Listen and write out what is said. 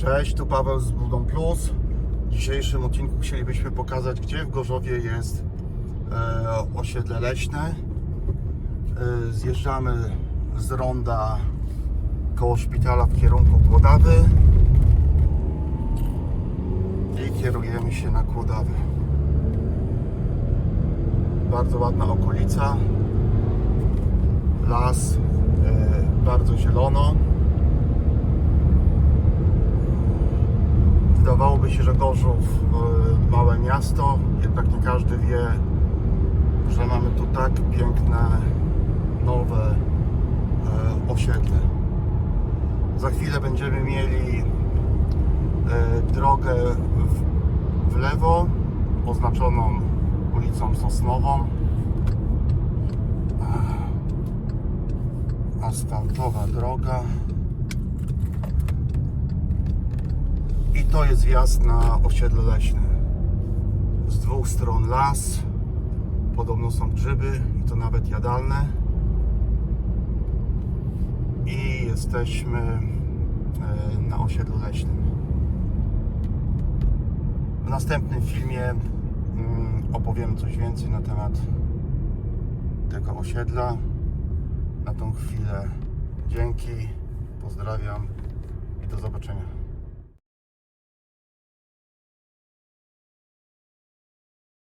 Cześć, tu Paweł z Budą Plus. W dzisiejszym odcinku chcielibyśmy pokazać, gdzie w Gorzowie jest e, osiedle leśne. E, zjeżdżamy z ronda koło szpitala w kierunku Kłodawy i kierujemy się na Kłodawy. Bardzo ładna okolica, las, e, bardzo zielono. Wydawałoby się, że Gorzów y, małe miasto, jednak nie każdy wie, że mamy tu tak piękne, nowe y, osiedle. Za chwilę będziemy mieli y, drogę w lewo, oznaczoną ulicą Sosnową. Asfaltowa droga. To jest wjazd na osiedle leśne. Z dwóch stron las, podobno są grzyby i to nawet jadalne. I jesteśmy e, na osiedlu leśnym. W następnym filmie mm, opowiem coś więcej na temat tego osiedla. Na tą chwilę dzięki, pozdrawiam i do zobaczenia.